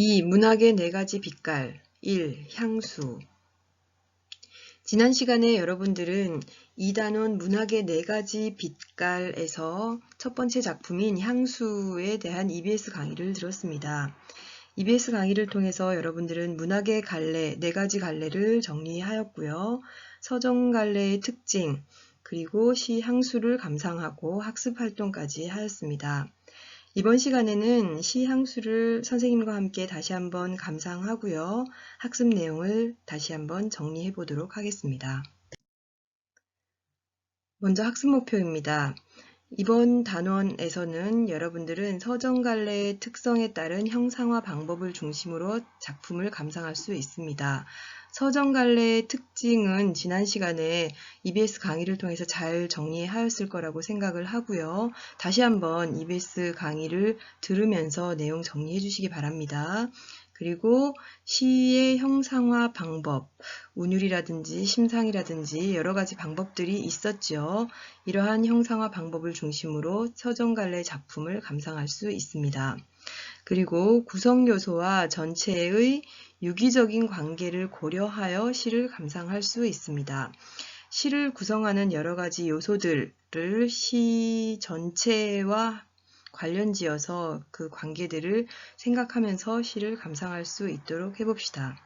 2. 문학의 네 가지 빛깔 1. 향수 지난 시간에 여러분들은 이단원 문학의 네 가지 빛깔에서 첫 번째 작품인 향수에 대한 EBS 강의를 들었습니다. EBS 강의를 통해서 여러분들은 문학의 갈래, 네 가지 갈래를 정리하였고요. 서정 갈래의 특징, 그리고 시 향수를 감상하고 학습 활동까지 하였습니다. 이번 시간에는 시 향수를 선생님과 함께 다시 한번 감상하고요. 학습 내용을 다시 한번 정리해 보도록 하겠습니다. 먼저 학습 목표입니다. 이번 단원에서는 여러분들은 서정갈래의 특성에 따른 형상화 방법을 중심으로 작품을 감상할 수 있습니다. 서정갈래의 특징은 지난 시간에 EBS 강의를 통해서 잘 정리하였을 거라고 생각을 하고요. 다시 한번 EBS 강의를 들으면서 내용 정리해 주시기 바랍니다. 그리고 시의 형상화 방법, 운율이라든지 심상이라든지 여러 가지 방법들이 있었죠. 이러한 형상화 방법을 중심으로 서정갈래 작품을 감상할 수 있습니다. 그리고 구성 요소와 전체의 유기적인 관계를 고려하여 시를 감상할 수 있습니다. 시를 구성하는 여러 가지 요소들을 시 전체와 관련지어서 그 관계들을 생각하면서 시를 감상할 수 있도록 해봅시다.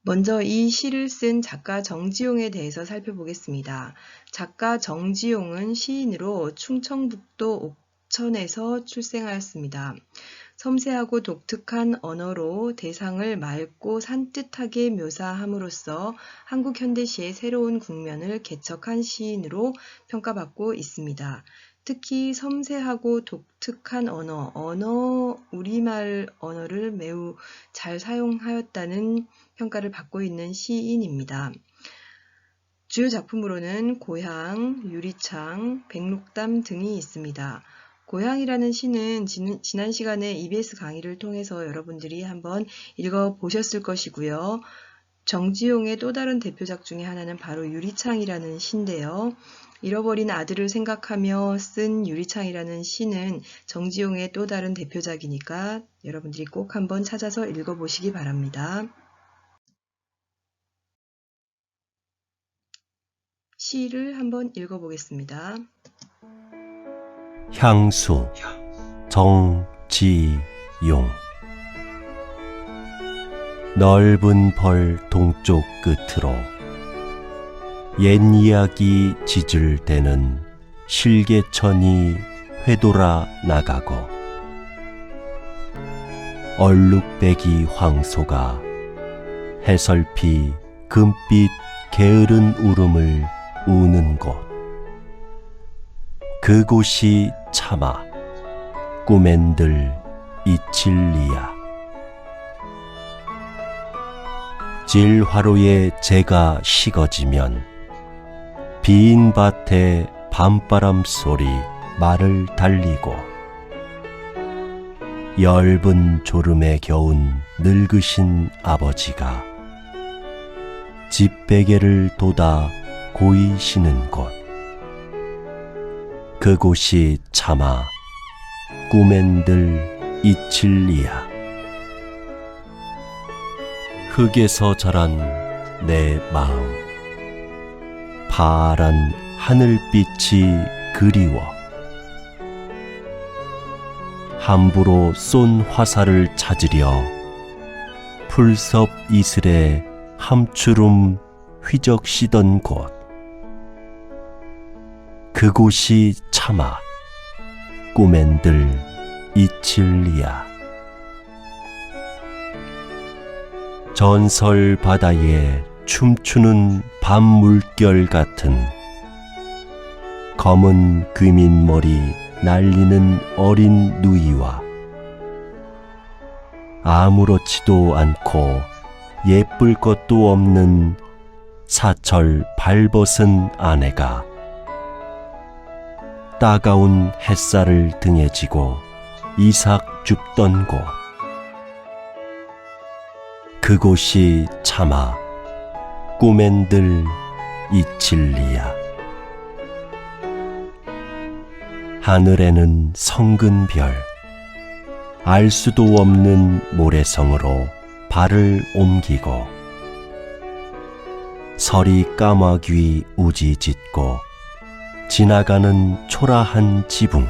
먼저 이 시를 쓴 작가 정지용에 대해서 살펴보겠습니다. 작가 정지용은 시인으로 충청북도 옥천에서 출생하였습니다. 섬세하고 독특한 언어로 대상을 맑고 산뜻하게 묘사함으로써 한국 현대시의 새로운 국면을 개척한 시인으로 평가받고 있습니다. 특히 섬세하고 독특한 언어, 언어, 우리말 언어를 매우 잘 사용하였다는 평가를 받고 있는 시인입니다. 주요 작품으로는 고향, 유리창, 백록담 등이 있습니다. 고향이라는 시는 지난 시간에 EBS 강의를 통해서 여러분들이 한번 읽어보셨을 것이고요. 정지용의 또 다른 대표작 중에 하나는 바로 유리창이라는 시인데요. 잃어버린 아들을 생각하며 쓴 유리창이라는 시는 정지용의 또 다른 대표작이니까 여러분들이 꼭 한번 찾아서 읽어보시기 바랍니다. 시를 한번 읽어보겠습니다. 향수 정지용. 넓은 벌 동쪽 끝으로 옛 이야기 때는 실개천이 회돌아 나가고 얼룩배기 황소가 해설피 금빛 게으른 울음을 우는 곳. 그곳이 참아. 꿈엔들 이칠리야. 질화로에 재가 식어지면 빈 밭에 밤바람 소리 말을 달리고 엷은 졸음에 겨운 늙으신 아버지가 집 베개를 돋아 고이시는 곳 그곳이 참아 꿈엔들 이칠리야. 흙에서 자란 내 마음 파란 하늘빛이 그리워. 함부로 쏜 화살을 찾으려 풀섭 이슬에 함추름 휘적시던 곳 그곳이 참아 꿈엔들 이칠리야. 전설 바다에 춤추는 밤 물결 같은 검은 귀민 머리 날리는 어린 누이와 아무렇지도 않고 예쁠 것도 없는 사철 발벗은 아내가 따가운 햇살을 등에 지고 이삭 줍던 곳. 그곳이 참아 꿈엔들 이칠리야. 하늘에는 성근 별 알 수도 없는 모래성으로 발을 옮기고 서리 까마귀 우지 짖고 지나가는 초라한 지붕.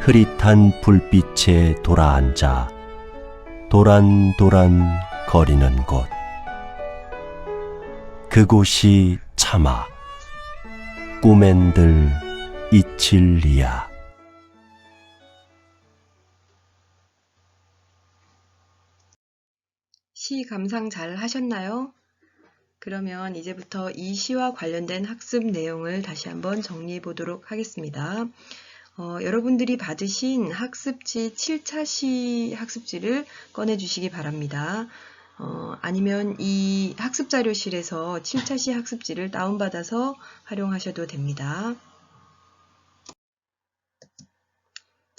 흐릿한 불빛에 돌아앉아 도란도란 거리는 곳. 그곳이 차마 꿈엔들 이칠리야. 시 감상 잘 하셨나요? 그러면 이제부터 이 시와 관련된 학습 내용을 다시 한번 정리해 보도록 하겠습니다. 어, 여러분들이 받으신 학습지 7차 시 학습지를 꺼내 주시기 바랍니다. 어, 아니면 이 학습자료실에서 7차 시 학습지를 다운받아서 활용하셔도 됩니다.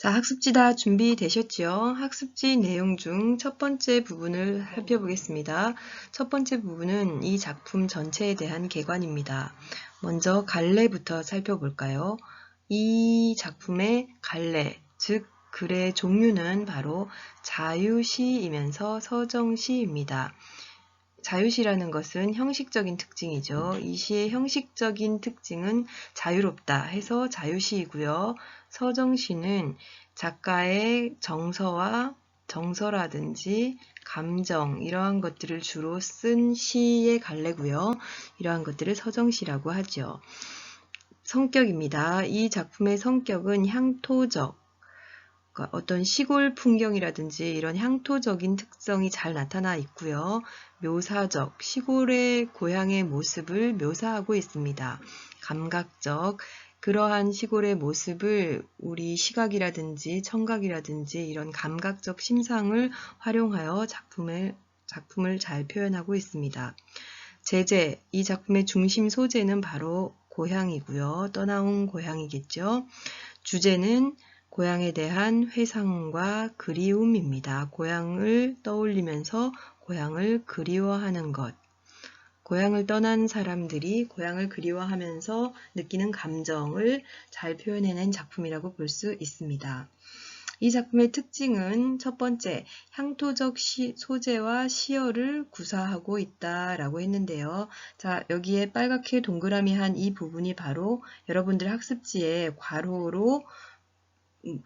자, 학습지 다 준비되셨죠? 학습지 내용 중 첫 번째 부분을 살펴보겠습니다. 첫 번째 부분은 이 작품 전체에 대한 개관입니다. 먼저 갈래부터 살펴볼까요? 이 작품의 갈래, 즉 글의 종류는 바로 자유시이면서 서정시입니다. 자유시라는 것은 형식적인 특징이죠. 이 시의 형식적인 특징은 자유롭다 해서 자유시이고요. 서정시는 작가의 정서와 정서라든지 감정 이러한 것들을 주로 쓴 시의 갈래고요. 이러한 것들을 서정시라고 하죠. 성격입니다. 이 작품의 성격은 향토적, 그러니까 어떤 시골 풍경이라든지 이런 향토적인 특성이 잘 나타나 있고요. 묘사적, 시골의 고향의 모습을 묘사하고 있습니다. 감각적, 그러한 시골의 모습을 우리 시각이라든지 청각이라든지 이런 감각적 심상을 활용하여 작품을, 작품을 잘 표현하고 있습니다. 제재, 이 작품의 중심 소재는 바로 고향이고요. 떠나온 고향이겠죠. 주제는 고향에 대한 회상과 그리움입니다. 고향을 떠올리면서 고향을 그리워하는 것. 고향을 떠난 사람들이 고향을 그리워하면서 느끼는 감정을 잘 표현해낸 작품이라고 볼 수 있습니다. 이 작품의 특징은 첫 번째, 향토적 시, 소재와 시어를 구사하고 있다라고 했는데요. 자, 여기에 빨갛게 동그라미 한 이 부분이 바로 여러분들 학습지에 괄호로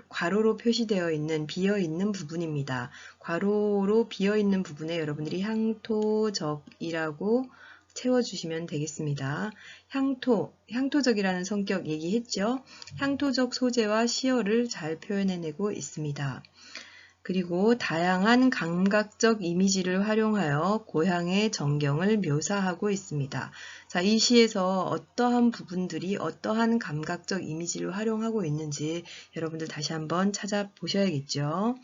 괄호로 표시되어 있는 비어 있는 부분입니다. 괄호로 비어 있는 부분에 여러분들이 향토적이라고 채워주시면 되겠습니다. 향토, 향토적이라는 성격 얘기했죠. 향토적 소재와 시어를 잘 표현해내고 있습니다. 그리고 다양한 감각적 이미지를 활용하여 고향의 전경을 묘사하고 있습니다. 자, 이 시에서 어떠한 부분들이 어떠한 감각적 이미지를 활용하고 있는지 여러분들 다시 한번 찾아보셔야겠죠.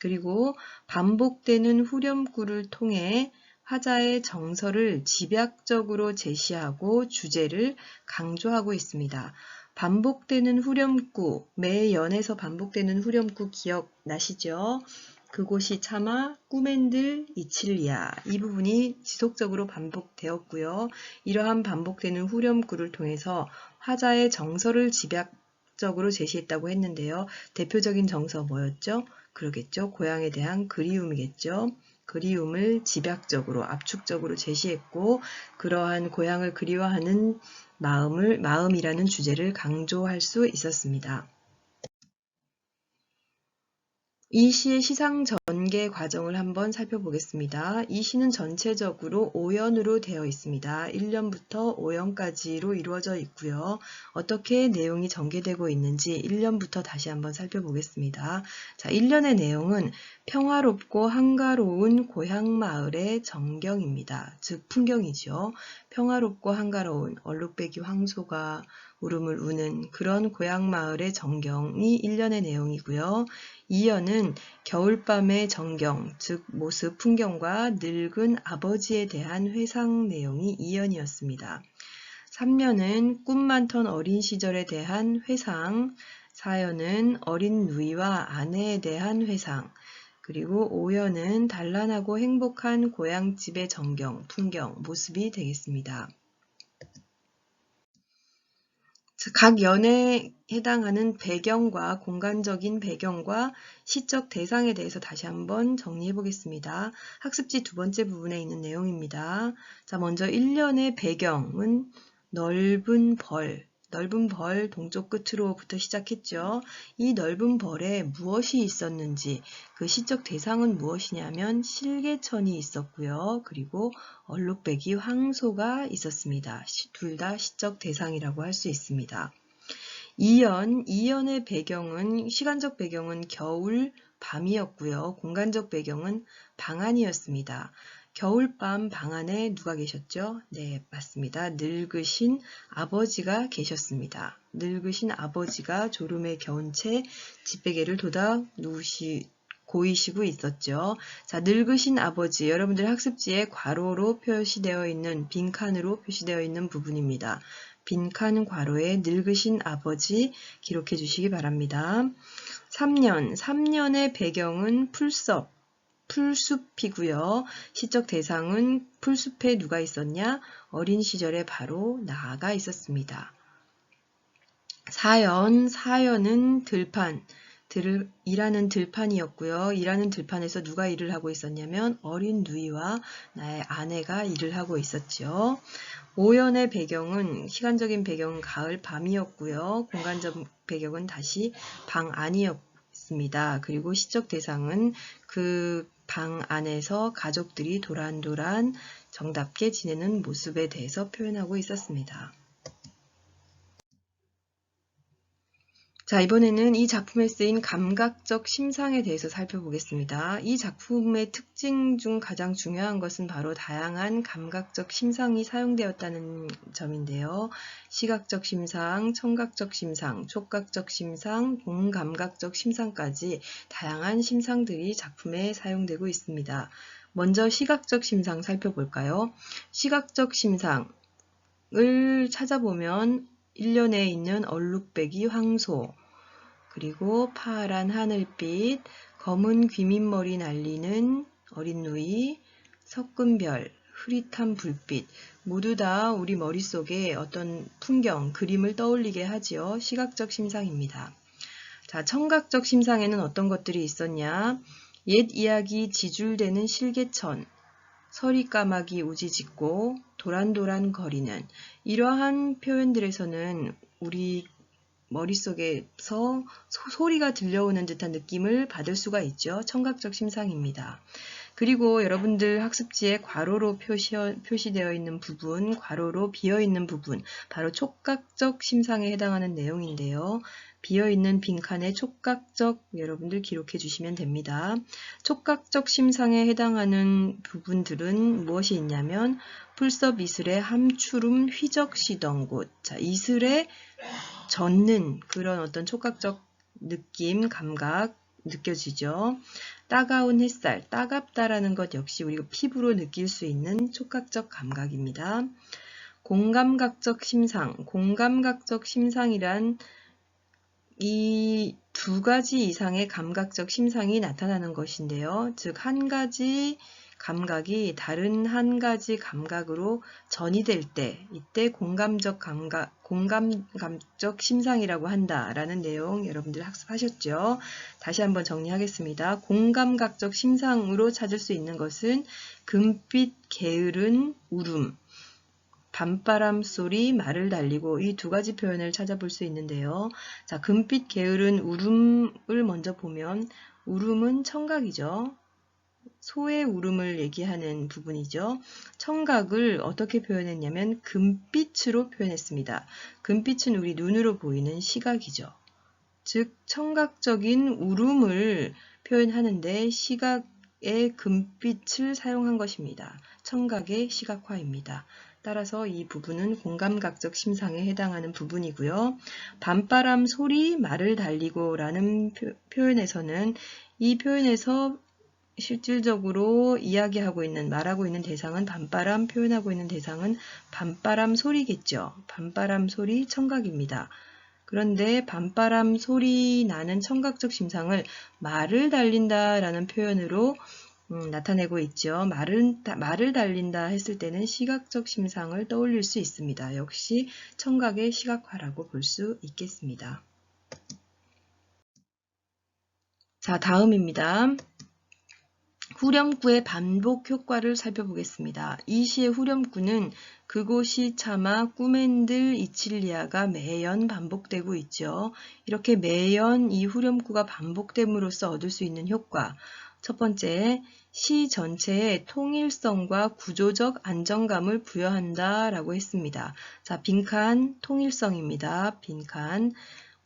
그리고 반복되는 후렴구를 통해 화자의 정서를 집약적으로 제시하고 주제를 강조하고 있습니다. 반복되는 후렴구, 매 연에서 반복되는 후렴구 기억나시죠? 그곳이 차마 꿈엔들 이칠리아 이 부분이 지속적으로 반복되었고요. 이러한 반복되는 후렴구를 통해서 화자의 정서를 집약적으로 제시했다고 했는데요. 대표적인 정서 뭐였죠? 그러겠죠. 고향에 대한 그리움이겠죠. 그리움을 집약적으로 압축적으로 제시했고 그러한 고향을 그리워하는 마음을 마음이라는 주제를 강조할 수 있었습니다. 이 시의 시상 전개 과정을 한번 살펴보겠습니다. 이 시는 전체적으로 5연으로 되어 있습니다. 1년부터 5연까지로 이루어져 있고요. 어떻게 내용이 전개되고 있는지 1년부터 다시 한번 살펴보겠습니다. 자, 1년의 내용은 평화롭고 한가로운 고향 마을의 전경입니다. 즉 풍경이죠. 평화롭고 한가로운 얼룩배기 황소가 울음을 우는 그런 고향 마을의 전경이 1년의 내용이고요. 2년은 겨울밤의 전경, 즉 모습 풍경과 늙은 아버지에 대한 회상 내용이 2년이었습니다. 3년은 꿈 많던 어린 시절에 대한 회상, 4년은 어린 누이와 아내에 대한 회상, 그리고 5년은 단란하고 행복한 고향집의 전경, 풍경, 모습이 되겠습니다. 자, 각 연에 해당하는 배경과 공간적인 배경과 시적 대상에 대해서 다시 한번 정리해 보겠습니다. 학습지 두 번째 부분에 있는 내용입니다. 자, 먼저 1년의 배경은 넓은 벌, 넓은 벌 동쪽 끝으로부터 시작했죠. 이 넓은 벌에 무엇이 있었는지 그 시적 대상은 무엇이냐면 실개천이 있었고요. 그리고 얼룩배기 황소가 있었습니다. 둘 다 시적 대상이라고 할 수 있습니다. 2연, 2연의 배경은 시간적 배경은 겨울 밤이었고요. 공간적 배경은 방안이었습니다. 겨울밤 방 안에 누가 계셨죠? 네, 맞습니다. 늙으신 아버지가 계셨습니다. 늙으신 아버지가 졸음에 겨운 채 집베개를 돋아 누우시, 고이시고 있었죠. 자, 늙으신 아버지, 여러분들 학습지에 괄호로 표시되어 있는, 빈칸으로 표시되어 있는 부분입니다. 빈칸 괄호에 늙으신 아버지 기록해 주시기 바랍니다. 3년, 3년의 배경은 풀섭, 풀숲이고요. 시적 대상은 풀숲에 누가 있었냐? 어린 시절에 바로 나아가 있었습니다. 사연, 사연은 들판, 들, 일하는 들판이었고요. 일하는 들판에서 누가 일을 하고 있었냐면 어린 누이와 나의 아내가 일을 하고 있었죠. 오연의 배경은 시간적인 배경은 가을 밤이었고요. 공간적 배경은 다시 방 안이었습니다. 그리고 시적 대상은 그 방 안에서 가족들이 도란도란 정답게 지내는 모습에 대해서 표현하고 있었습니다. 자, 이번에는 이 작품에 쓰인 감각적 심상에 대해서 살펴보겠습니다. 이 작품의 특징 중 가장 중요한 것은 바로 다양한 감각적 심상이 사용되었다는 점인데요. 시각적 심상, 청각적 심상, 촉각적 심상, 공감각적 심상까지 다양한 심상들이 작품에 사용되고 있습니다. 먼저 시각적 심상 살펴볼까요? 시각적 심상을 찾아보면 1년에 있는 얼룩배기 황소, 그리고 파란 하늘빛, 검은 귀밑머리 날리는 어린 누이, 섞은 별, 흐릿한 불빛 모두 다 우리 머릿속에 어떤 풍경, 그림을 떠올리게 하지요. 시각적 심상입니다. 자, 청각적 심상에는 어떤 것들이 있었냐? 옛 이야기 지줄되는 실개천, 서리 까마귀 우지짓고 도란도란 거리는 이러한 표현들에서는 우리 머릿속에서 소, 리가 들려오는 듯한 느낌을 받을 수가 있죠. 청각적 심상입니다. 그리고 여러분들 학습지에 괄호로 표시, 표시되어 있는 부분, 괄호로 비어 있는 부분, 바로 촉각적 심상에 해당하는 내용인데요. 비어있는 빈칸에 촉각적 여러분들 기록해 주시면 됩니다. 촉각적 심상에 해당하는 부분들은 무엇이 있냐면 풀섭 이슬의 함추름 휘적 시던 곳. 자, 이슬에 젖는 그런 어떤 촉각적 느낌, 감각 느껴지죠. 따가운 햇살, 따갑다라는 것 역시 우리가 피부로 느낄 수 있는 촉각적 감각입니다. 공감각적 심상, 공감각적 심상이란 이 두 가지 이상의 감각적 심상이 나타나는 것인데요. 즉, 한 가지 감각이 다른 한 가지 감각으로 전이될 때 이때 공감적 감각, 공감감적 심상이라고 한다라는 내용 여러분들 학습하셨죠? 다시 한번 정리하겠습니다. 공감각적 심상으로 찾을 수 있는 것은 금빛 게으른 울음, 밤바람 소리, 말을 달리고 이 두 가지 표현을 찾아볼 수 있는데요. 자, 금빛 게으른 울음을 먼저 보면 울음은 청각이죠. 소의 울음을 얘기하는 부분이죠. 청각을 어떻게 표현했냐면 금빛으로 표현했습니다. 금빛은 우리 눈으로 보이는 시각이죠. 즉 청각적인 울음을 표현하는데 시각의 금빛을 사용한 것입니다. 청각의 시각화입니다. 따라서 이 부분은 공감각적 심상에 해당하는 부분이고요. 밤바람 소리 말을 달리고 라는 표 현에서는 이 표현에서 실질적으로 이야기하고 있는, 말하고 있는 대상은 밤바람, 표현하고 있는 대상은 밤바람 소리겠죠. 밤바람 소리 청각입니다. 그런데 밤바람 소리 나는 청각적 심상을 말을 달린다 라는 표현으로 음, 나타내고 있죠. 다- 말을 달린다 했을 때는 시각적 심상을 떠올릴 수 있습니다. 역시 청각의 시각화라고 볼 수 있겠습니다. 자, 다음입니다. 후렴구의 반복 효과를 살펴보겠습니다. 이 시의 후렴구는 그곳이 차마 꾸맨들 이칠리아가 매연 반복되고 있죠. 이렇게 매연 이 후렴구가 반복됨으로써 얻을 수 있는 효과. 첫 번째, 시 전체에 통일성과 구조적 안정감을 부여한다 라고 했습니다. 자, 빈칸 통일성입니다. 빈칸.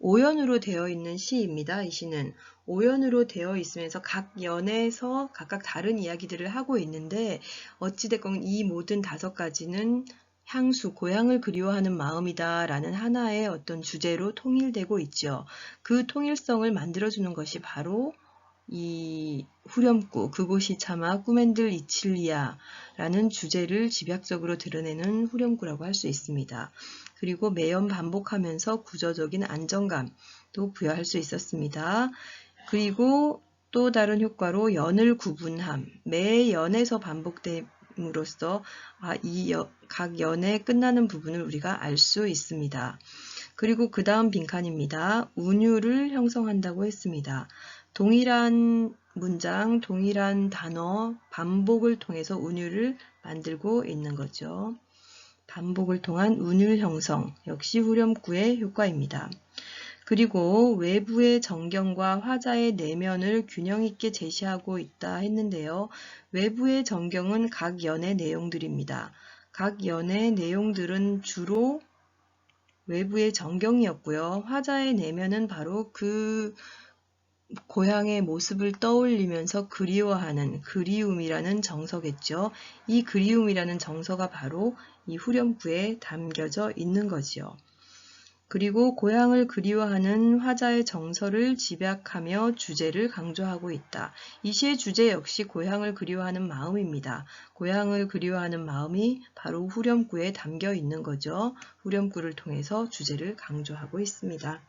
오연으로 되어 있는 시입니다. 이 시는 오연으로 되어 있으면서 각 연에서 각각 다른 이야기들을 하고 있는데 어찌됐건 이 모든 다섯 가지는 향수, 고향을 그리워하는 마음이다 라는 하나의 어떤 주제로 통일되고 있죠. 그 통일성을 만들어주는 것이 바로 이 후렴구, 그곳이 차마 꾸맨들 이칠리아 라는 주제를 집약적으로 드러내는 후렴구라고 할 수 있습니다. 그리고 매연 반복하면서 구조적인 안정감도 부여할 수 있었습니다. 그리고 또 다른 효과로 연을 구분함, 매 연에서 반복됨으로써 아, 이각 연에 끝나는 부분을 우리가 알 수 있습니다. 그리고 그 다음 빈칸입니다. 운율을 형성한다고 했습니다. 동일한 문장, 동일한 단어, 반복을 통해서 운율을 만들고 있는 거죠. 반복을 통한 운율 형성, 역시 후렴구의 효과입니다. 그리고 외부의 정경과 화자의 내면을 균형 있게 제시하고 있다 했는데요. 외부의 정경은 각 연의 내용들입니다. 각 연의 내용들은 주로 외부의 정경이었고요. 화자의 내면은 바로 그 고향의 모습을 떠올리면서 그리워하는 그리움이라는 정서겠죠. 이 그리움이라는 정서가 바로 이 후렴구에 담겨져 있는 거지요. 그리고 고향을 그리워하는 화자의 정서를 집약하며 주제를 강조하고 있다. 이 시의 주제 역시 고향을 그리워하는 마음입니다. 고향을 그리워하는 마음이 바로 후렴구에 담겨 있는 거죠. 후렴구를 통해서 주제를 강조하고 있습니다.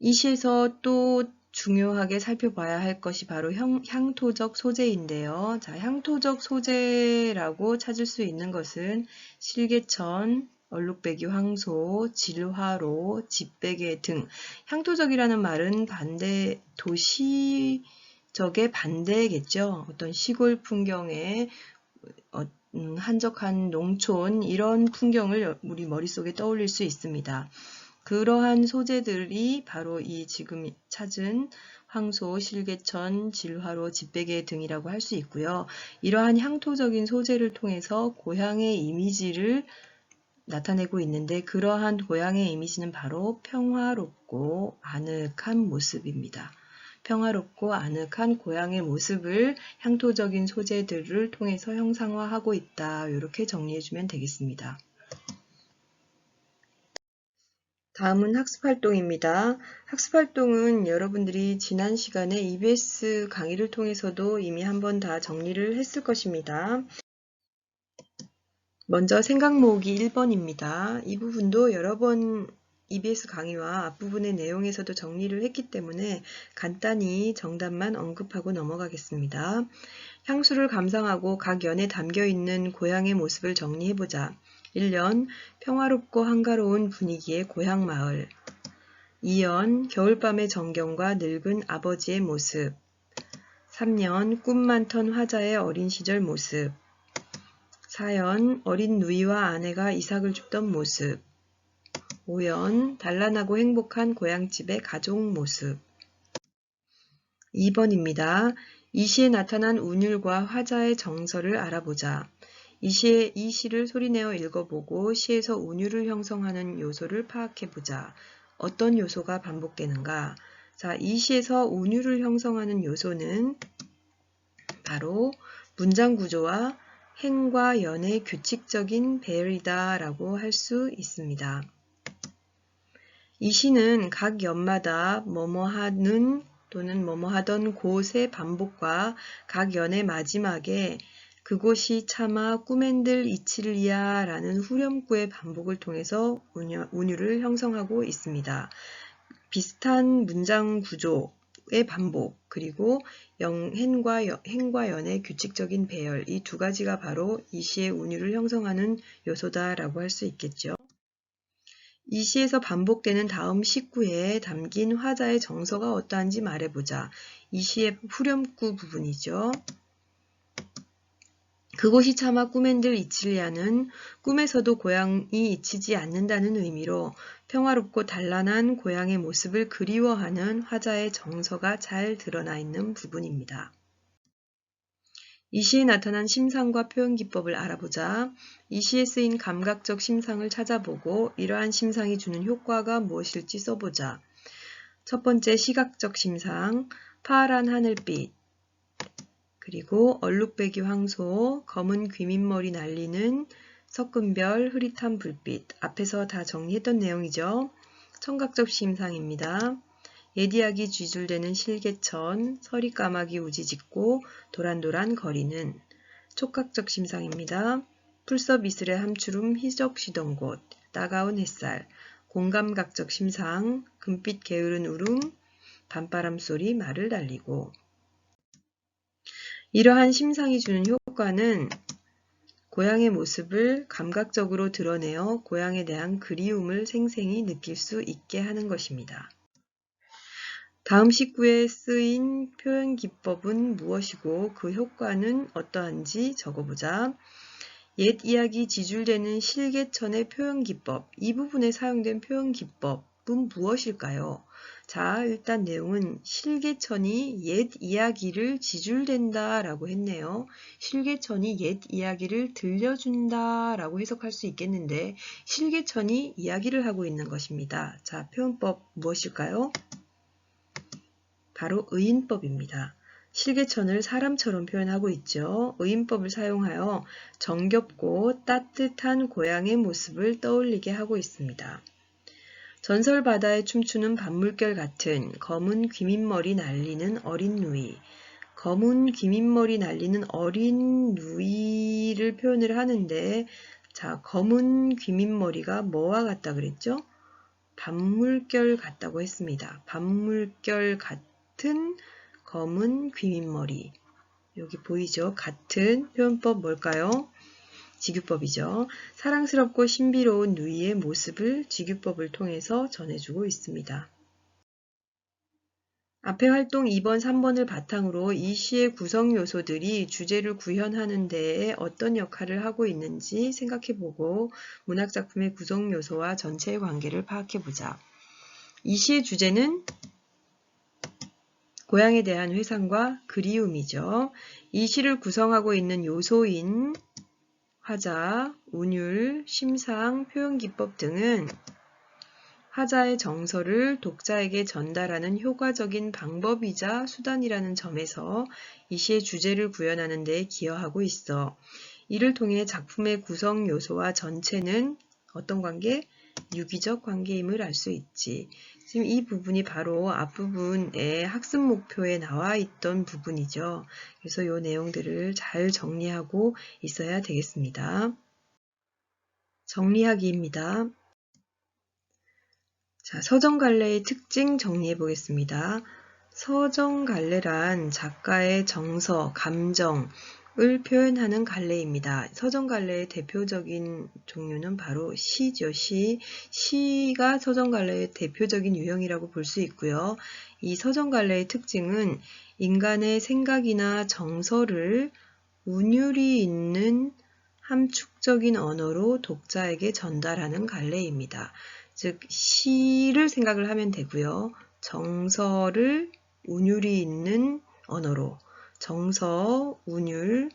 이 시에서 또 중요하게 살펴봐야 할 것이 바로 향, 향토적 소재인데요. 자, 향토적 소재라고 찾을 수 있는 것은 실개천, 얼룩배기 황소, 질화로, 집베개 등 향토적이라는 말은 반대 도시적의 반대겠죠. 어떤 시골 풍경에 어, 음, 한적한 농촌 이런 풍경을 우리 머릿속에 떠올릴 수 있습니다. 그러한 소재들이 바로 이 지금 찾은 황소, 실개천, 질화로, 집베개 등이라고 할 수 있고요. 이러한 향토적인 소재를 통해서 고향의 이미지를 나타내고 있는데 그러한 고향의 이미지는 바로 평화롭고 아늑한 모습입니다. 평화롭고 아늑한 고향의 모습을 향토적인 소재들을 통해서 형상화하고 있다. 이렇게 정리해주면 되겠습니다. 다음은 학습활동입니다. 학습활동은 여러분들이 지난 시간에 EBS 강의를 통해서도 이미 한번 다 정리를 했을 것입니다. 먼저 생각 모으기 1번입니다. 이 부분도 여러 번 EBS 강의와 앞부분의 내용에서도 정리를 했기 때문에 간단히 정답만 언급하고 넘어가겠습니다. 향수를 감상하고 각 연에 담겨 있는 고향의 모습을 정리해보자. 1년 평화롭고 한가로운 분위기의 고향 마을. 2년 겨울밤의 정경과 늙은 아버지의 모습. 3년 꿈 많던 화자의 어린 시절 모습. 4연 어린 누이와 아내가 이삭을 줍던 모습. 5연 단란하고 행복한 고향집의 가족 모습. 2번입니다. 이 시에 나타난 운율과 화자의 정서를 알아보자. 이 시에 이 시를 소리내어 읽어보고 시에서 운율을 형성하는 요소를 파악해보자. 어떤 요소가 반복되는가? 자, 이 시에서 운율을 형성하는 요소는 바로 문장 구조와 행과 연의 규칙적인 배열이다 라고 할 수 있습니다. 이 시는 각 연마다 뭐뭐 하는 또는 뭐뭐 하던 곳의 반복과 각 연의 마지막에 그곳이 차마 꾸맨들 이칠리아 라는 후렴구의 반복을 통해서 운율을 형성하고 있습니다. 비슷한 문장 구조, 반복의 반복, 그리고 영, 행과, 여- 행과 연의 규칙적인 배열, 이 두 가지가 바로 이 시의 운율을 형성하는 요소다라고 할 수 있겠죠. 이 시에서 반복되는 다음 식구에 담긴 화자의 정서가 어떠한지 말해보자. 이 시의 후렴구 부분이죠. 그곳이 차마 꿈엔들 이칠리아는 꿈에서도 고향이 잊히지 않는다는 의미로 평화롭고 단란한 고향의 모습을 그리워하는 화자의 정서가 잘 드러나 있는 부분입니다. 이 시에 나타난 심상과 표현 기법을 알아보자. 이 시에 쓰인 감각적 심상을 찾아보고 이러한 심상이 주는 효과가 무엇일지 써보자. 첫 번째 시각적 심상, 파란 하늘빛, 그리고 얼룩배기 황소, 검은 귀민머리 날리는 석금별, 흐릿한 불빛. 앞에서 다 정리했던 내용이죠. 청각적 심상입니다. 예디하기 쥐줄대는 실개천, 서리 까마귀 우지짓고 도란도란 거리는 촉각적 심상입니다. 풀섭 이슬의 함추름 희적시던 곳, 따가운 햇살, 공감각적 심상, 금빛 게으른 울음, 밤바람 소리 말을 날리고 이러한 심상이 주는 효과는 고향의 모습을 감각적으로 드러내어 고향에 대한 그리움을 생생히 느낄 수 있게 하는 것입니다. 다음 식구에 쓰인 표현 기법은 무엇이고 그 효과는 어떠한지 적어보자. 옛 이야기 지줄되는 실개천의 표현 기법, 이 부분에 사용된 표현 기법 은 무엇일까요? 자, 일단 내용은 실개천이 옛 이야기를 지줄댄다 라고 했네요. 실개천이 옛 이야기를 들려준다 라고 해석할 수 있겠는데 실개천이 이야기를 하고 있는 것입니다. 자, 표현법 무엇일까요? 바로 의인법입니다. 실개천을 사람처럼 표현하고 있죠. 의인법을 사용하여 정겹고 따뜻한 고향의 모습을 떠올리게 하고 있습니다. 전설 바다에 춤추는 밤물결 같은 검은 귀민머리 날리는 어린 누이. 검은 귀민머리 날리는 어린 누이를 표현을 하는데, 자, 검은 귀민머리가 뭐와 같다 그랬죠? 밤물결 같다고 했습니다. 밤물결 같은 검은 귀민머리. 여기 보이죠? 같은 표현법 뭘까요? 지규법이죠. 사랑스럽고 신비로운 누이의 모습을 지규법을 통해서 전해주고 있습니다. 앞에 활동 2번, 3번을 바탕으로 이 시의 구성 요소들이 주제를 구현하는 데에 어떤 역할을 하고 있는지 생각해보고 문학작품의 구성 요소와 전체의 관계를 파악해보자. 이 시의 주제는 고향에 대한 회상과 그리움이죠. 이 시를 구성하고 있는 요소인 화자, 운율, 심상, 표현기법 등은 화자의 정서를 독자에게 전달하는 효과적인 방법이자 수단이라는 점에서 이 시의 주제를 구현하는 데 기여하고 있어. 이를 통해 작품의 구성 요소와 전체는 어떤 관계? 유기적 관계임을 알 수 있지. 지금 이 부분이 바로 앞부분의 학습 목표에 나와 있던 부분이죠. 그래서 이 내용들을 잘 정리하고 있어야 되겠습니다. 정리하기입니다. 자, 서정갈래의 특징 정리해 보겠습니다. 서정갈래란 작가의 정서, 감정, 을 표현하는 갈래입니다. 서정갈래의 대표적인 종류는 바로 시죠. 시. 시가 서정갈래의 대표적인 유형이라고 볼 수 있고요. 이 서정갈래의 특징은 인간의 생각이나 정서를 운율이 있는 함축적인 언어로 독자에게 전달하는 갈래입니다. 즉 시를 생각을 하면 되고요. 정서를 운율이 있는 언어로 정서, 운율,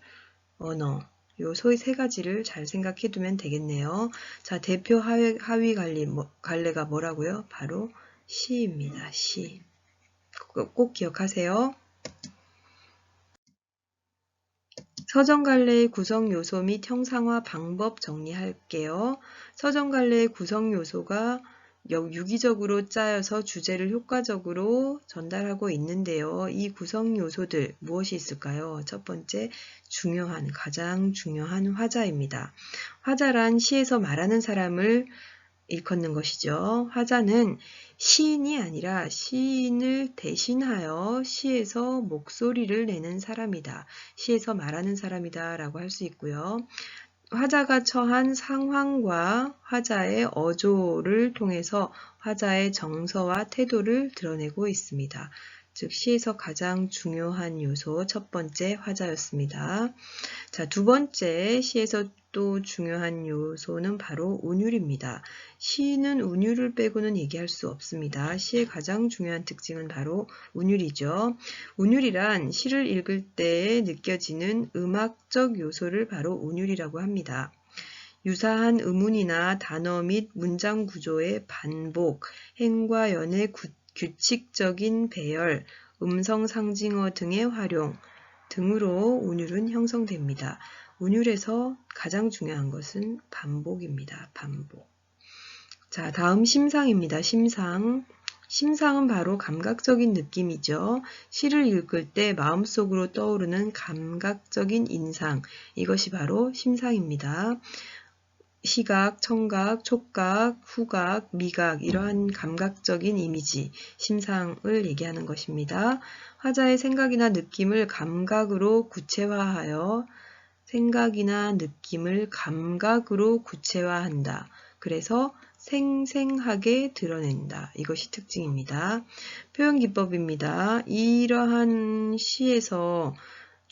언어 요 소위 세 가지를 잘 생각해 두면 되겠네요. 자, 대표 하위, 하위 갈리, 뭐, 갈래가 뭐라고요? 바로 시입니다. 시. 꼭, 꼭 기억하세요. 서정갈래의 구성 요소 및 형상화 방법 정리할게요. 서정갈래의 구성 요소가 유기적으로 짜여서 주제를 효과적으로 전달하고 있는데요. 이 구성 요소들 무엇이 있을까요? 첫 번째, 중요한, 가장 중요한 화자입니다. 화자란 시에서 말하는 사람을 일컫는 것이죠. 화자는 시인이 아니라 시인을 대신하여 시에서 목소리를 내는 사람이다. 시에서 말하는 사람이다 라고 할 수 있고요. 화자가 처한 상황과 화자의 어조를 통해서 화자의 정서와 태도를 드러내고 있습니다. 즉 시에서 가장 중요한 요소 첫 번째 화자였습니다. 자, 두 번째 시에서 또 중요한 요소는 바로 운율입니다. 시는 운율을 빼고는 얘기할 수 없습니다. 시의 가장 중요한 특징은 바로 운율이죠. 운율이란 시를 읽을 때 느껴지는 음악적 요소를 바로 운율이라고 합니다. 유사한 의문이나 단어 및 문장 구조의 반복, 행과 연의 구, 규칙적인 배열, 음성 상징어 등의 활용 등으로 운율은 형성됩니다. 운율에서 가장 중요한 것은 반복입니다. 반복. 자, 다음 심상입니다. 심상. 심상은 바로 감각적인 느낌이죠. 시를 읽을 때 마음속으로 떠오르는 감각적인 인상. 이것이 바로 심상입니다. 시각, 청각, 촉각, 후각, 미각 이러한 감각적인 이미지, 심상을 얘기하는 것입니다. 화자의 생각이나 느낌을 감각으로 구체화하여 생각이나 느낌을 감각으로 구체화한다. 그래서 생생하게 드러낸다. 이것이 특징입니다. 표현 기법입니다. 이러한 시에서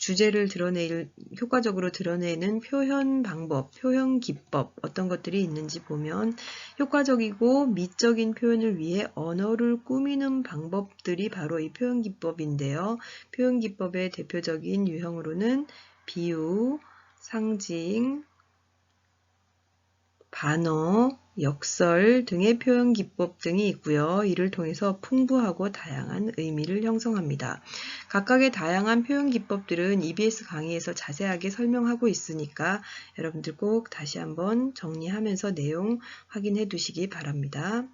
주제를 드러낼, 효과적으로 드러내는 표현 방법, 표현 기법, 어떤 것들이 있는지 보면 효과적이고 미적인 표현을 위해 언어를 꾸미는 방법들이 바로 이 표현 기법인데요. 표현 기법의 대표적인 유형으로는 비유, 상징, 반어, 역설 등의 표현 기법 등이 있고요. 이를 통해서 풍부하고 다양한 의미를 형성합니다. 각각의 다양한 표현 기법들은 EBS 강의에서 자세하게 설명하고 있으니까 여러분들 꼭 다시 한번 정리하면서 내용 확인해 두시기 바랍니다.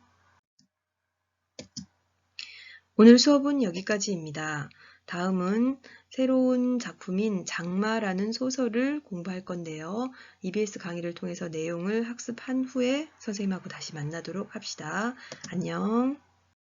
오늘 수업은 여기까지입니다. 다음은 새로운 작품인 장마라는 소설을 공부할 건데요. EBS 강의를 통해서 내용을 학습한 후에 선생님하고 다시 만나도록 합시다. 안녕.